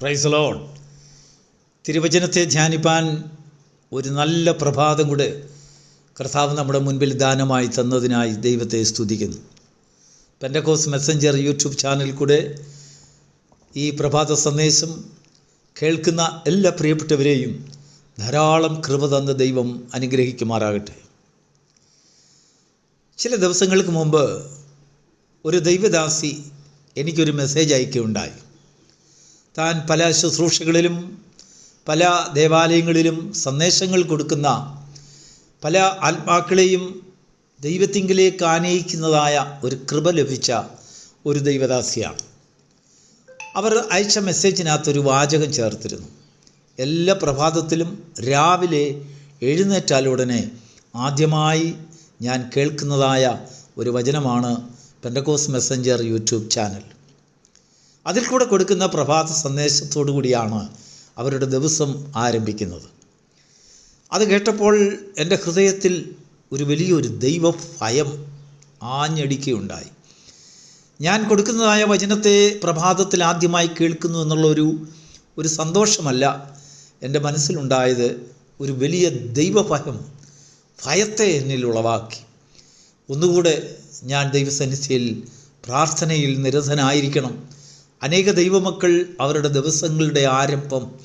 Price loan തിരുവചനത്തെ ധ്യാനിപ്പാൻ ഒരു നല്ല പ്രഭാതം കൂടെ കർത്താവ് നമ്മുടെ മുൻപിൽ ദാനമായി തന്നതിനായി ദൈവത്തെ സ്തുതിക്കുന്നു. പെൻഡക്കോസ് മെസ്സഞ്ചർ യൂട്യൂബ് ചാനൽ കൂടെ ഈ പ്രഭാത സന്ദേശം കേൾക്കുന്ന എല്ലാ പ്രിയപ്പെട്ടവരെയും ധാരാളം കൃപ തന്ന ദൈവം അനുഗ്രഹിക്കുമാറാകട്ടെ. ചില ദിവസങ്ങൾക്ക് മുമ്പ് ഒരു ദൈവദാസി എനിക്കൊരു മെസ്സേജ് അയക്കുകയുണ്ടായി. താൻ പല ശുശ്രൂഷകളിലും പല ദേവാലയങ്ങളിലും സന്ദേശങ്ങൾ കൊടുക്കുന്ന പല ആത്മാക്കളെയും ദൈവത്തിങ്കിലേക്ക് ആനയിക്കുന്നതായ ഒരു കൃപ ലഭിച്ച ഒരു ദൈവദാസിയാണ്. അവർ അയച്ച മെസ്സേജിനകത്തൊരു വാചകം ചേർത്തിരുന്നു. എല്ലാ പ്രഭാതത്തിലും രാവിലെ എഴുന്നേറ്റാൽ ഉടനെ ആദ്യമായി ഞാൻ കേൾക്കുന്നതായ ഒരു വചനമാണ് പെൻഡക്കോസ് മെസ്സഞ്ചർ യൂട്യൂബ് ചാനൽ. അതിൽ കൂടെ കൊടുക്കുന്ന പ്രഭാത സന്ദേശത്തോടു കൂടിയാണ് അവരുടെ ദിവസം ആരംഭിക്കുന്നത്. അത് കേട്ടപ്പോൾ എന്റെ ഹൃദയത്തിൽ ഒരു വലിയൊരു ദൈവ ഭയം ആഞ്ഞടിക്കുകയുണ്ടായി. ഞാൻ കൊടുക്കുന്നതായ വചനത്തെ പ്രഭാതത്തിൽ ആദ്യമായി കേൾക്കുന്നു എന്നുള്ളൊരു ഒരു സന്തോഷമല്ല എന്റെ മനസ്സിലുണ്ടായത്. ഒരു വലിയ ദൈവഭയം ഭയത്തെ എന്നിൽ ഉളവാക്കി. ഒന്നുകൂടെ ഞാൻ ദൈവസന്നിധിയിൽ പ്രാർത്ഥനയിൽ നിരതനായിരിക്കണം. അനേക ദൈവമക്കൾ അവരുടെ ദിവസങ്ങളുടെ ആരംഭം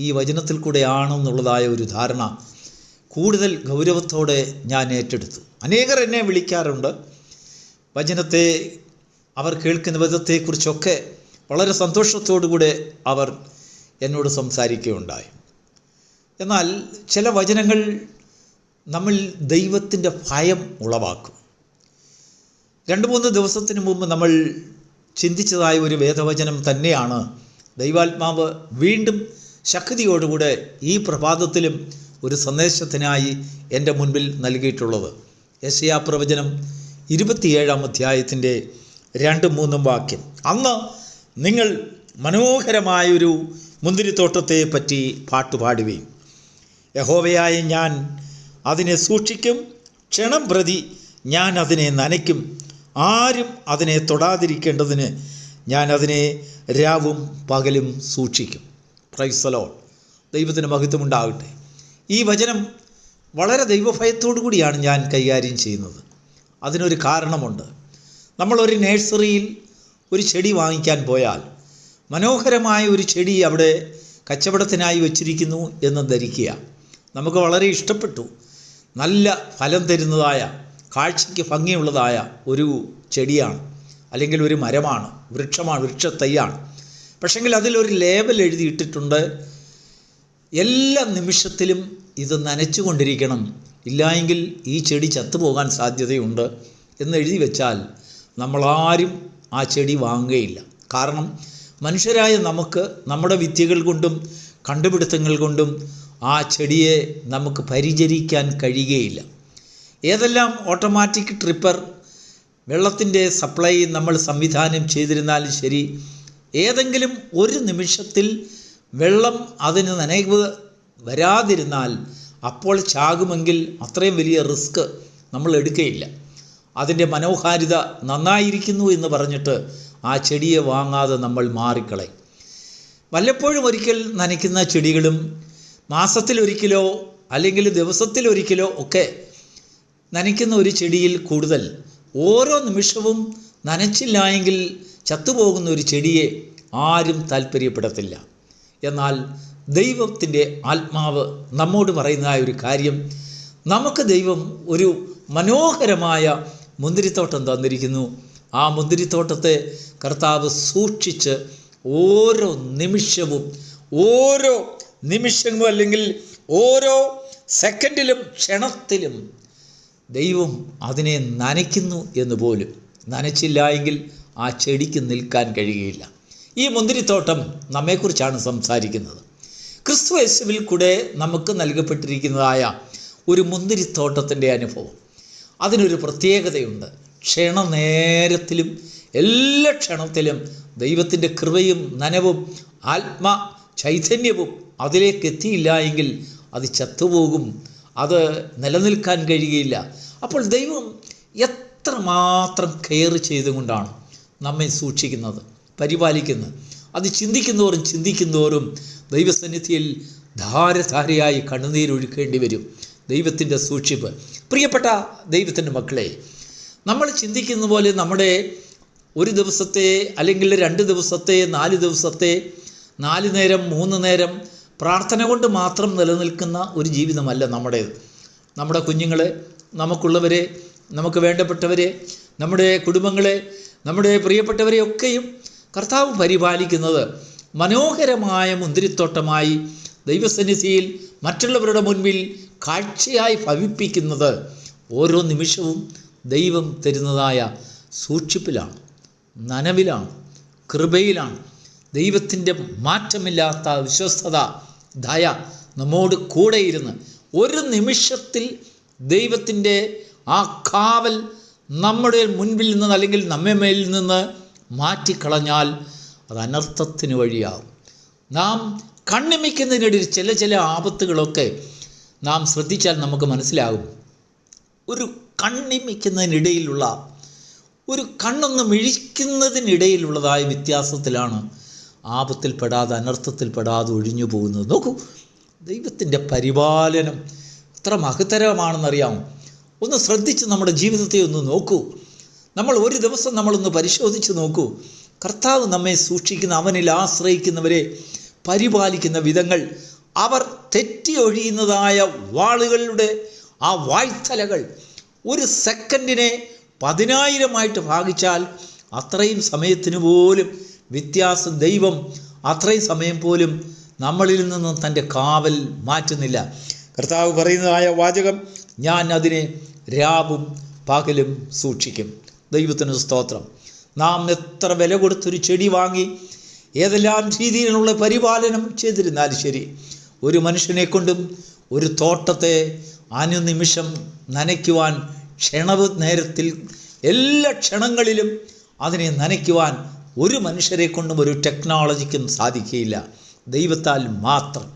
ഈ വചനത്തിൽ കൂടെയാണെന്നുള്ളതായ ഒരു ധാരണ കൂടുതൽ ഗൗരവത്തോടെ ഞാൻ ഏറ്റെടുത്തു. അനേകർ എന്നെ വിളിക്കാറുണ്ട്. വചനത്തെ അവർ കേൾക്കുന്ന വിധത്തെക്കുറിച്ചൊക്കെ വളരെ സന്തോഷത്തോടുകൂടെ അവർ എന്നോട് സംസാരിക്കുകയുണ്ടായി. എന്നാൽ ചില വചനങ്ങൾ നമ്മൾ ദൈവത്തിന്റെ ഭയം ഉളവാക്കും. രണ്ട് മൂന്ന് ദിവസത്തിന് മുമ്പ് നമ്മൾ ചിന്തിച്ചതായ ഒരു വേദവചനം തന്നെയാണ്. ദൈവാത്മാവ് വീണ്ടും ശക്തിയോടുകൂടെ ഈ പ്രഭാതത്തിലും ഒരു സന്ദേശത്തിനായി എന്റെ മുൻപിൽ നൽകിയിട്ടുള്ളത്. യശയാ പ്രവചനം ഇരുപത്തിയേഴാം അധ്യായത്തിന്റെ രണ്ടും മൂന്നും വാക്യം. അന്ന് നിങ്ങൾ മനോഹരമായൊരു മുന്തിരിത്തോട്ടത്തെ പറ്റി പാട്ടുപാടുകയും യഹോവയായ ഞാൻ അതിനെ സൂക്ഷിക്കും ക്ഷണം പ്രതി ഞാൻ അതിനെ നനയ്ക്കും. ആരും അതിനെ തൊടാതിരിക്കേണ്ടതിന് ഞാൻ അതിനെ രാവും പകലും സൂക്ഷിക്കും. പ്രൈസലോ ദൈവത്തിന് മഹത്വമുണ്ടാകട്ടെ ഈ വചനം വളരെ ദൈവഭയത്തോടു കൂടിയാണ് ഞാൻ കൈകാര്യം ചെയ്യുന്നത്. അതിനൊരു കാരണമുണ്ട്. നമ്മളൊരു നേഴ്സറിയിൽ ഒരു ചെടി വാങ്ങിക്കാൻ പോയാൽ മനോഹരമായ ഒരു ചെടി അവിടെ കച്ചവടത്തിനായി വച്ചിരിക്കുന്നു എന്ന് ധരിക്കുക. നമുക്ക് വളരെ ഇഷ്ടപ്പെട്ടു. നല്ല ഫലം തരുന്നതായ കാഴ്ചയ്ക്ക് ഭംഗിയുള്ളതായ ഒരു ചെടിയാണ് അല്ലെങ്കിൽ ഒരു മരമാണ് വൃക്ഷമാണ് വൃക്ഷത്തൈയാണ്. പക്ഷെങ്കിൽ അതിലൊരു ലേബൽ എഴുതിയിട്ടിട്ടുണ്ട് എല്ലാ നിമിഷത്തിലും ഇത് നനച്ചുകൊണ്ടിരിക്കണം ഇല്ലായെങ്കിൽ ഈ ചെടി ചത്തുപോകാൻ സാധ്യതയുണ്ട് എന്ന് എഴുതി വെച്ചാൽ നമ്മളാരും ആ ചെടി വാങ്ങുകയില്ല. കാരണം മനുഷ്യരായ നമുക്ക് നമ്മുടെ വിദ്യകൾ കൊണ്ടും കണ്ടുപിടുത്തങ്ങൾ കൊണ്ടും ആ ചെടിയെ നമുക്ക് പരിചരിക്കാൻ കഴിയുകയില്ല. ഏതെല്ലാം ഓട്ടോമാറ്റിക് ട്രിപ്പർ വെള്ളത്തിന്റെ സപ്ലൈ നമ്മൾ സംവിധാനം ചെയ്തിരുന്നാലും ശരി ഏതെങ്കിലും ഒരു നിമിഷത്തിൽ വെള്ളം അതിന് നനവ് വരാതിരുന്നാൽ അപ്പോൾ ചാകുമെങ്കിൽ അത്രയും വലിയ റിസ്ക് നമ്മൾ എടുക്കുകയില്ല അതിന്റെ മനോഹാരിത നന്നായിരിക്കുന്നു എന്ന് പറഞ്ഞിട്ട് ആ ചെടിയെ വാങ്ങാതെ നമ്മൾ മാറിക്കളയും. വല്ലപ്പോഴും ഒരിക്കൽ നനയ്ക്കുന്ന ചെടികളും മാസത്തിലൊരിക്കലോ അല്ലെങ്കിൽ ദിവസത്തിലൊരിക്കലോ ഒക്കെ നനയ്ക്കുന്ന ഒരു ചെടിയിൽ കൂടുതൽ ഓരോ നിമിഷവും നനച്ചില്ല എങ്കിൽ ചത്തുപോകുന്ന ഒരു ചെടിയെ ആരും താല്പര്യപ്പെടത്തില്ല. എന്നാൽ ദൈവത്തിന്റെ ആത്മാവ് നമ്മോട് പറയുന്നതായ ഒരു കാര്യം നമുക്ക് ദൈവം ഒരു മനോഹരമായ മുന്തിരിത്തോട്ടം തന്നിരിക്കുന്നു. ആ മുന്തിരിത്തോട്ടത്തെ കർത്താവ് സൂക്ഷിച്ച് ഓരോ നിമിഷവും ഓരോ നിമിഷവും അല്ലെങ്കിൽ ഓരോ സെക്കൻഡിലും ക്ഷണത്തിലും ദൈവം അതിനെ നനയ്ക്കുന്നു എന്ന് പോലും നനച്ചില്ല എങ്കിൽ ആ ചെടിക്ക് നിൽക്കാൻ കഴിയുകയില്ല. ഈ മുന്തിരിത്തോട്ടം നമ്മെക്കുറിച്ചാണ് സംസാരിക്കുന്നത്. ക്രിസ്തു യേശുവിൽ കൂടെ നമുക്ക് നൽകപ്പെട്ടിരിക്കുന്നതായ ഒരു മുന്തിരിത്തോട്ടത്തിന്റെ അനുഭവം. അതിനൊരു പ്രത്യേകതയുണ്ട്. ക്ഷണനേരത്തിലും എല്ലാ ക്ഷണത്തിലും ദൈവത്തിന്റെ കൃപയും നനവും ആത്മ ചൈതന്യവും അതിലേക്ക് എത്തിയില്ല എങ്കിൽ അത് ചത്തുപോകും. അത് നിലനിൽക്കാൻ കഴിയില്ല അപ്പോൾ ദൈവം എത്രമാത്രം കെയർ ചെയ്തുകൊണ്ടാണ് നമ്മെ സൂക്ഷിക്കുന്നത് പരിപാലിക്കുന്നത്. അത് ചിന്തിക്കുന്നവരും ചിന്തിക്കുന്നവരും ദൈവസന്നിധിയിൽ ധാരധാരയായി കണ്ണുനീരൊഴുക്കേണ്ടി വരും. ദൈവത്തിന്റെ സൂക്ഷിപ്പ്. പ്രിയപ്പെട്ട ദൈവത്തിന്റെ മക്കളെ നമ്മൾ ചിന്തിക്കുന്ന പോലെ നമ്മുടെ ഒരു ദിവസത്തെ അല്ലെങ്കിൽ രണ്ട് ദിവസത്തെ നാല് ദിവസത്തെ നാല് നേരം മൂന്ന് നേരം പ്രാർത്ഥന കൊണ്ട് മാത്രം നിലനിൽക്കുന്ന ഒരു ജീവിതമല്ല നമ്മുടേത്. നമ്മുടെ കുഞ്ഞുങ്ങളെ നമുക്കുള്ളവരെ നമുക്ക് വേണ്ടപ്പെട്ടവരെ നമ്മുടെ കുടുംബങ്ങളെ നമ്മുടെ പ്രിയപ്പെട്ടവരെയൊക്കെയും കർത്താവ് പരിപാലിക്കുന്നത് മനോഹരമായ മുന്തിരിത്തോട്ടമായി ദൈവസന്നിധിയിൽ മറ്റുള്ളവരുടെ മുൻപിൽ കാഴ്ചയായി ഭവിപ്പിക്കുന്നത് ഓരോ നിമിഷവും ദൈവം തരുന്നതായ സൂക്ഷിപ്പിലാണ് നനവിലാണ് കൃപയിലാണ്. ദൈവത്തിന്റെ മാറ്റമില്ലാത്ത വിശ്വസ്തത ദയ നമ്മോട് കൂടെയിരുന്ന് ഒരു നിമിഷത്തിൽ ദൈവത്തിന്റെ ആ കാവൽ നമ്മുടെ മുൻപിൽ നിന്ന് അല്ലെങ്കിൽ നമ്മെ മേലിൽ നിന്ന് മാറ്റിക്കളഞ്ഞാൽ അത് അനർത്ഥത്തിന് വഴിയാകും. നാം കണ്ണിമിക്കുന്നതിനിടയിൽ ചില ചില ആപത്തുകളൊക്കെ നാം ശ്രദ്ധിച്ചാൽ നമുക്ക് മനസ്സിലാകും. ഒരു കണ്ണിമിക്കുന്നതിനിടയിലുള്ള ഒരു കണ്ണൊന്ന് മിഴിക്കുന്നതിനിടയിലുള്ളതായ വ്യത്യാസത്തിലാണ് ആപത്തിൽപ്പെടാതെ അനർത്ഥത്തിൽപ്പെടാതെ ഒഴിഞ്ഞു പോകുന്നത്. നോക്കൂ ദൈവത്തിന്റെ പരിപാലനം എത്ര മഹത്തരമാണെന്നറിയാമോ? ഒന്ന് ശ്രദ്ധിച്ച് നമ്മുടെ ജീവിതത്തെ ഒന്ന് നോക്കൂ. നമ്മൾ ഒരു ദിവസം നമ്മളൊന്ന് പരിശോധിച്ച് നോക്കൂ. കർത്താവ് നമ്മെ സൂക്ഷിക്കുന്ന അവനിൽ ആശ്രയിക്കുന്നവരെ പരിപാലിക്കുന്ന വിധങ്ങൾ അവർ തെറ്റി ഒഴിയുന്നതായ വാളുകളുടെ ആ വായ്ത്തലകൾ ഒരു സെക്കൻഡിനെ പതിനായിരമായിട്ട് ഭാഗിച്ചാൽ അത്രയും സമയത്തിന് പോലും വ്യത്യാസം ദൈവം അത്രയും സമയം പോലും നമ്മളിൽ നിന്നും തന്റെ കാവൽ മാറ്റുന്നില്ല. കർത്താവ് പറയുന്നതായ വാചകം ഞാൻ അതിനെ രാവും പകലും സൂക്ഷിക്കും. ദൈവത്തിന് സ്തോത്രം. നാം എത്ര വില കൊടുത്തൊരു ചെടി വാങ്ങി ഏതെല്ലാം രീതിയിലുള്ള പരിപാലനം ചെയ്തിരുന്നാലും ശരി ഒരു മനുഷ്യനെ കൊണ്ടും ഒരു തോട്ടത്തെ അനുനിമിഷം നനയ്ക്കുവാൻ ക്ഷണവ് നേരത്തിൽ എല്ലാ ക്ഷണങ്ങളിലും അതിനെ നനയ്ക്കുവാൻ ഒരു മനുഷ്യരെ കൊണ്ടും ഒരു ടെക്നോളജിക്കും സാധിക്കുകയില്ല. ദൈവത്താൽ മാത്രം.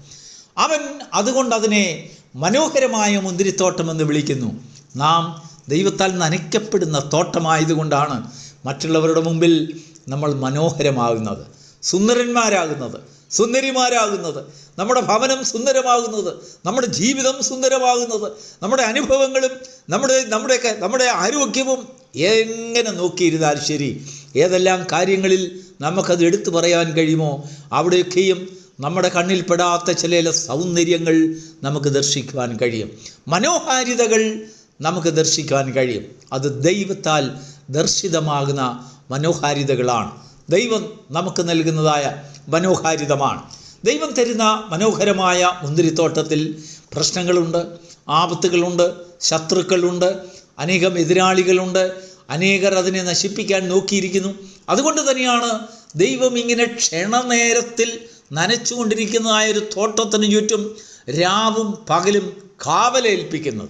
അവൻ അതുകൊണ്ട് അതിനെ മനോഹരമായ മുന്തിരിത്തോട്ടം എന്ന് വിളിക്കുന്നു. നാം ദൈവത്താൽ നനയ്ക്കപ്പെടുന്ന തോട്ടമായതുകൊണ്ടാണ് മറ്റുള്ളവരുടെ മുമ്പിൽ നമ്മൾ മനോഹരമാകുന്നത്. സുന്ദരന്മാരാകുന്നത് സുന്ദരിമാരാകുന്നത് നമ്മുടെ ഭവനം സുന്ദരമാകുന്നത് നമ്മുടെ ജീവിതം സുന്ദരമാകുന്നത് നമ്മുടെ അനുഭവങ്ങളും നമ്മുടെ നമ്മുടെയൊക്കെ നമ്മുടെ ആരോഗ്യവും എങ്ങനെ നോക്കിയിരുന്നാൽ ശരി ഏതെല്ലാം കാര്യങ്ങളിൽ നമുക്കത് എടുത്തു പറയാൻ കഴിയുമോ അവിടെയൊക്കെയും നമ്മുടെ കണ്ണിൽപ്പെടാത്ത ചില സൗന്ദര്യങ്ങൾ നമുക്ക് ദർശിക്കുവാൻ കഴിയും. മനോഹാരിതകൾ നമുക്ക് ദർശിക്കുവാൻ കഴിയും. അത് ദൈവത്താൽ ദർശിതമാകുന്ന മനോഹാരിതകളാണ്. ദൈവം നമുക്ക് നൽകുന്നതായ മനോഹാരിതമാണ്. ദൈവം തരുന്ന മനോഹരമായ മുന്തിരിത്തോട്ടത്തിൽ പ്രശ്നങ്ങളുണ്ട് ആപത്തുകളുണ്ട് ശത്രുക്കളുണ്ട് അനേകം എതിരാളികളുണ്ട് അനേകർ അതിനെ നശിപ്പിക്കാൻ നോക്കിയിരിക്കുന്നു. അതുകൊണ്ട് തന്നെയാണ് ദൈവം ഇങ്ങനെ ക്ഷണനേരത്തിൽ നനച്ചുകൊണ്ടിരിക്കുന്നതായ ഒരു തോട്ടത്തിന് ചുറ്റും രാവും പകലും കാവലേൽപ്പിക്കുന്നത്.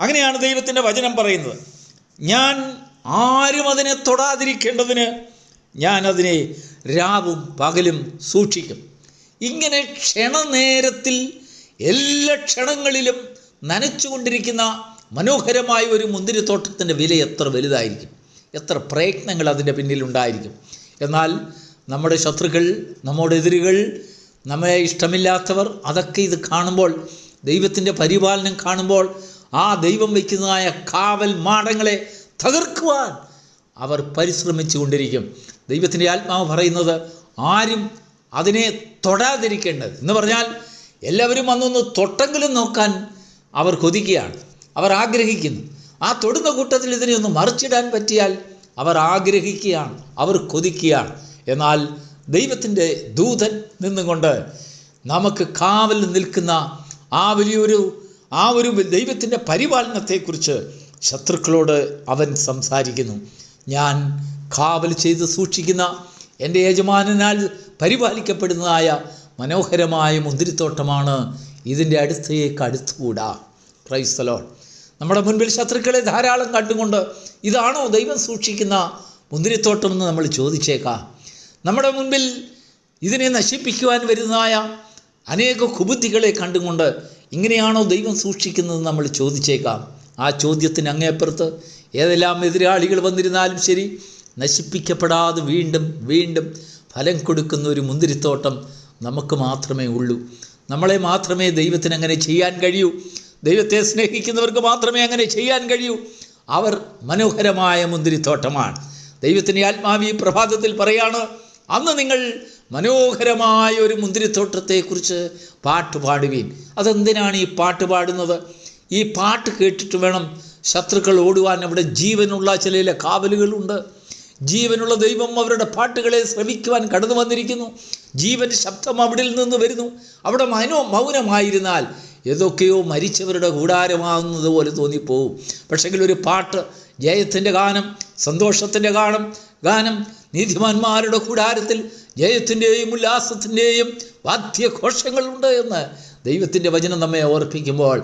അങ്ങനെയാണ് ദൈവത്തിന്റെ വചനം പറയുന്നത്. ഞാൻ ആരും അതിനെ തൊടാതിരിക്കേണ്ടതിന് ഞാൻ അതിനെ രാവും പകലും സൂക്ഷിക്കും. ഇങ്ങനെ ക്ഷണനേരത്തിൽ എല്ലാ ക്ഷണങ്ങളിലും നനച്ചുകൊണ്ടിരിക്കുന്ന മനോഹരമായ ഒരു മുന്തിരിത്തോട്ടത്തിന്റെ വില എത്ര വലുതായിരിക്കും? എത്ര പ്രയത്നങ്ങൾ അതിന്റെ പിന്നിലുണ്ടായിരിക്കും? എന്നാൽ നമ്മുടെ ശത്രുക്കൾ നമ്മുടെ എതിരുകൾ നമ്മെ ഇഷ്ടമില്ലാത്തവർ അതൊക്കെ ഇത് കാണുമ്പോൾ ദൈവത്തിന്റെ പരിപാലനം കാണുമ്പോൾ ആ ദൈവം വയ്ക്കുന്നതായ കാവൽ മാടങ്ങളെ തകർക്കുവാൻ അവർ പരിശ്രമിച്ചു കൊണ്ടിരിക്കും. ദൈവത്തിന്റെ ആത്മാവ് പറയുന്നത് ആരും അതിനെ തൊടാതിരിക്കേണ്ടത്. എന്ന് പറഞ്ഞാൽ എല്ലാവരും വന്നൊന്ന് തൊട്ടെങ്കിലും നോക്കാൻ അവർ കൊതിക്കുകയാണ് അവർ ആഗ്രഹിക്കുന്നു. ആ തൊടുന്ന കൂട്ടത്തിൽ ഇതിനെ ഒന്ന് മറിച്ചിടാൻ പറ്റിയാൽ അവർ ആഗ്രഹിക്കുകയാണ് അവർ കൊതിക്കുകയാണ്. എന്നാൽ ദൈവത്തിന്റെ ദൂതൻ നിന്നുകൊണ്ട് നമുക്ക് കാവൽ നിൽക്കുന്ന ആ വലിയൊരു ആ ഒരു ദൈവത്തിന്റെ പരിപാലനത്തെക്കുറിച്ച് ശത്രുക്കളോട് അവൻ സംസാരിക്കുന്നു. ഞാൻ കാവൽ ചെയ്ത് സൂക്ഷിക്കുന്ന എന്റെ യജമാനനാൽ പരിപാലിക്കപ്പെടുന്നതായ മനോഹരമായ മുന്തിരിത്തോട്ടമാണ് ഇതിന്റെ അടുത്തേക്ക് അടുത്തുകൂടാ. ക്രൈസ്തലോൺ നമ്മുടെ മുൻപിൽ ശത്രുക്കളെ ധാരാളം കണ്ടുകൊണ്ട് ഇതാണോ ദൈവം സൂക്ഷിക്കുന്ന മുന്തിരിത്തോട്ടം എന്ന് നമ്മൾ ചോദിച്ചേക്കാം. നമ്മുടെ മുൻപിൽ ഇതിനെ നശിപ്പിക്കുവാൻ വരുന്നതായ അനേക കുബുദ്ധികളെ കണ്ടുകൊണ്ട് ഇങ്ങനെയാണോ ദൈവം സൂക്ഷിക്കുന്നത് നമ്മൾ ചോദിച്ചേക്കാം. ആ ചോദ്യത്തിന് അങ്ങേപ്പുറത്ത് ഏതെല്ലാം എതിരാളികൾ വന്നിരുന്നാലും ശരി നശിപ്പിക്കപ്പെടാതെ വീണ്ടും വീണ്ടും ഫലം കൊടുക്കുന്ന ഒരു മുന്തിരിത്തോട്ടം നമുക്ക് മാത്രമേ ഉള്ളൂ. നമ്മളെ മാത്രമേ ദൈവത്തിന് അങ്ങനെ ചെയ്യാൻ കഴിയൂ. ദൈവത്തെ സ്നേഹിക്കുന്നവർക്ക് മാത്രമേ അങ്ങനെ ചെയ്യാൻ കഴിയൂ. അവർ മനോഹരമായ മുന്തിരിത്തോട്ടമാണ്. ദൈവത്തിന്റെ ആത്മാവി പ്രഭാതത്തിൽ പറയാണ് അന്ന് നിങ്ങൾ മനോഹരമായ ഒരു മുന്തിരിത്തോട്ടത്തെക്കുറിച്ച് പാട്ട് പാടുവീൻ. അതെന്തിനാണ് ഈ പാട്ട് പാടുന്നത്? ഈ പാട്ട് കേട്ടിട്ട് വേണം ശത്രുക്കൾ ഓടുവാൻ. അവിടെ ജീവനുള്ള ചില കാവലുകളുണ്ട്. ജീവനുള്ള ദൈവം അവരുടെ പാട്ടുകളെ ശ്രമിക്കുവാൻ കടന്നു വന്നിരിക്കുന്നു. ജീവൻ ശബ്ദം അവിടെ നിന്ന് വരുന്നു. അവിടെ മനോ മൗനമായിരുന്നാൽ ഏതൊക്കെയോ മരിച്ചവരുടെ കൂടാരമാകുന്നത് പോലെ തോന്നിപ്പോവും. പക്ഷെങ്കിൽ ഒരു പാട്ട് ജയത്തിന്റെ ഗാനം സന്തോഷത്തിന്റെ ഗാനം ഗാനം നീതിമാന്മാരുടെ കൂടാരത്തിൽ ജയത്തിന്റെയും ഉല്ലാസത്തിന്റെയും വാദ്യഘോഷങ്ങളുണ്ട് എന്ന് ദൈവത്തിന്റെ വചനം നമ്മെ ഓർപ്പിക്കുമ്പോൾ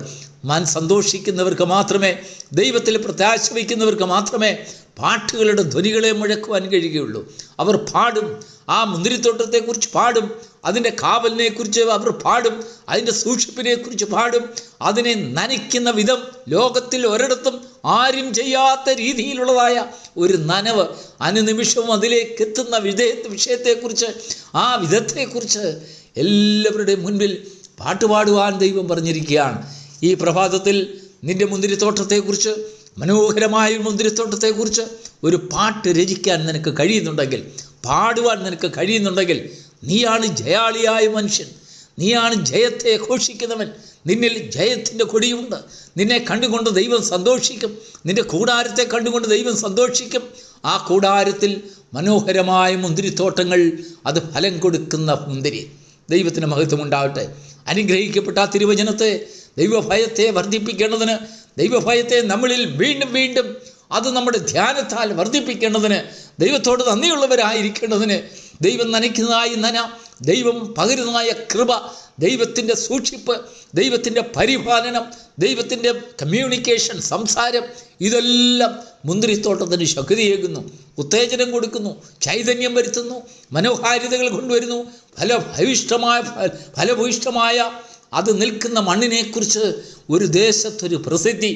മാൻ സന്തോഷിക്കുന്നവർക്ക് മാത്രമേ ദൈവത്തിൽ പ്രത്യാശ വയ്ക്കുന്നവർക്ക് മാത്രമേ പാട്ടുകളുടെ ധ്വനികളെ മുഴക്കുവാൻ കഴിയുകയുള്ളൂ. അവർ പാടും. ആ മുന്തിരിത്തോട്ടത്തെക്കുറിച്ച് പാടും. അതിന്റെ കാവലിനെക്കുറിച്ച് അവർ പാടും. അതിന്റെ സൂക്ഷിപ്പിനെക്കുറിച്ച് പാടും. അതിനെ നനയ്ക്കുന്ന വിധം ലോകത്തിൽ ഒരിടത്തും ആരും ചെയ്യാത്ത രീതിയിലുള്ളതായ ഒരു നനവ് അനുനിമിഷവും അതിലേക്ക് എത്തുന്ന വിധേ വിഷയത്തെക്കുറിച്ച് ആ വിധത്തെക്കുറിച്ച് എല്ലാവരുടെയും മുൻപിൽ പാട്ടുപാടുവാൻ ദൈവം പറഞ്ഞിരിക്കുകയാണ്. ഈ പ്രഭാതത്തിൽ നിന്റെ മുന്തിരിത്തോട്ടത്തെക്കുറിച്ച് മനോഹരമായ ഒരു മുന്തിരിത്തോട്ടത്തെക്കുറിച്ച് ഒരു പാട്ട് രചിക്കാൻ നിനക്ക് കഴിയുന്നുണ്ടെങ്കിൽ പാടുവാൻ നിനക്ക് കഴിയുന്നുണ്ടെങ്കിൽ നീയാണ് ജയാളിയായ മനുഷ്യൻ. നീയാണ് ജയത്തെ ഘോഷിക്കുന്നവൻ. നിന്നിൽ ജയത്തിന്റെ കൊടിയുണ്ട്. നിന്നെ കണ്ടുകൊണ്ട് ദൈവം സന്തോഷിക്കും. നിന്റെ കൂടാരത്തെ കണ്ടുകൊണ്ട് ദൈവം സന്തോഷിക്കും. ആ കൂടാരത്തിൽ മനോഹരമായ മുന്തിരിത്തോട്ടങ്ങൾ അത് ഫലം കൊടുക്കുന്ന മുന്തിരി. ദൈവത്തിന് മഹത്വമുണ്ടാവട്ടെ. അനുഗ്രഹിക്കപ്പെട്ട ആ തിരുവചനത്തെ ദൈവഭയത്തെ വർദ്ധിപ്പിക്കേണ്ടതിന് ദൈവഭയത്തെ നമ്മളിൽ വീണ്ടും വീണ്ടും അത് നമ്മുടെ ധ്യാനത്താൽ വർദ്ധിപ്പിക്കേണ്ടതിന് ദൈവത്തോട് നന്ദിയുള്ളവരായിരിക്കേണ്ടതിന് ദൈവം നനയ്ക്കുന്നതായി നന ദൈവം പകരുന്നതായ കൃപ ദൈവത്തിന്റെ സൂക്ഷിപ്പ് ദൈവത്തിന്റെ പരിപാലനം ദൈവത്തിന്റെ കമ്മ്യൂണിക്കേഷൻ സംസാരം ഇതെല്ലാം മുന്തിരിത്തോട്ടത്തിന് ശക്തിയേകുന്നു. ഉത്തേജനം കൊടുക്കുന്നു ചൈതന്യം വരുത്തുന്നു മനോഹാരിതകൾ കൊണ്ടുവരുന്നു. ഫലഭവിഷ്ടമായ ഫലഭൂയിഷ്ടമായ അത് നിൽക്കുന്ന മണ്ണിനെക്കുറിച്ച് ഒരു ദേശത്തൊരു പ്രസിദ്ധി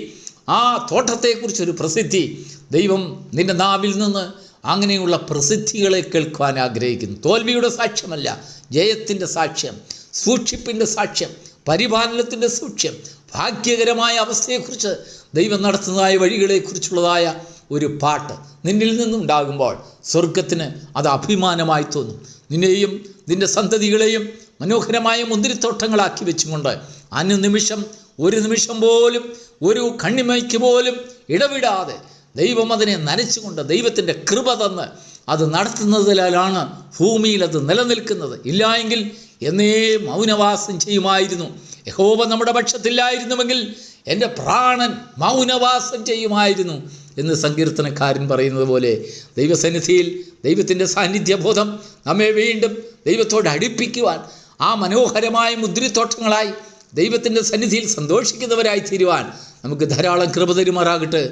ആ തോട്ടത്തെക്കുറിച്ചൊരു പ്രസിദ്ധി ദൈവം നിന്റെ നാവിൽ നിന്ന് അങ്ങനെയുള്ള പ്രസിദ്ധികളെ കേൾക്കുവാൻ ആഗ്രഹിക്കുന്നു. തോൽവിയുടെ സാക്ഷ്യമല്ല ജയത്തിന്റെ സാക്ഷ്യം സൂക്ഷിപ്പിന്റെ സാക്ഷ്യം പരിപാലനത്തിന്റെ സൂക്ഷ്യം ഭാഗ്യകരമായ അവസ്ഥയെക്കുറിച്ച് ദൈവം നടത്തുന്നതായ വഴികളെക്കുറിച്ചുള്ളതായ ഒരു പാട്ട് നിന്നിൽ നിന്നുണ്ടാകുമ്പോൾ സ്വർഗത്തിന് അത് അഭിമാനമായി തോന്നും. നിന്നെയും നിന്റെ സന്തതികളെയും മനോഹരമായ മുന്തിരിത്തോട്ടങ്ങളാക്കി വെച്ചുകൊണ്ട് അനുനിമിഷം ഒരു നിമിഷം പോലും ഒരു കണ്ണിമയ്ക്ക് പോലും ഇടവിടാതെ ദൈവം അതിനെ നനച്ചുകൊണ്ട് ദൈവത്തിന്റെ കൃപ തന്ന് അത് നടത്തുന്നതിലാണ് ഭൂമിയിൽ അത് നിലനിൽക്കുന്നത്. ഇല്ലായെങ്കിൽ എന്നേ മൗനവാസം ചെയ്യുമായിരുന്നു. യഹോവ നമ്മുടെ പക്ഷത്തില്ലായിരുന്നുവെങ്കിൽ എന്റെ പ്രാണൻ മൗനവാസം ചെയ്യുമായിരുന്നു എന്ന് സങ്കീർത്തനക്കാരൻ പറയുന്നത് പോലെ ദൈവസന്നിധിയിൽ ദൈവത്തിന്റെ സാന്നിധ്യബോധം നമ്മെ വീണ്ടും ദൈവത്തോട് അടുപ്പിക്കുവാൻ ആ മനോഹരമായ മുദ്രിത്തോട്ടങ്ങളായി ദൈവത്തിന്റെ സന്നിധിയിൽ സന്തോഷിക്കുന്നവരായി തീരുവാൻ നമുക്ക് ധാരാളം കൃപ തരുമാറാകട്ടെ.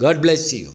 ഗാഡ് ബ്ലെസ് ചെയ്യും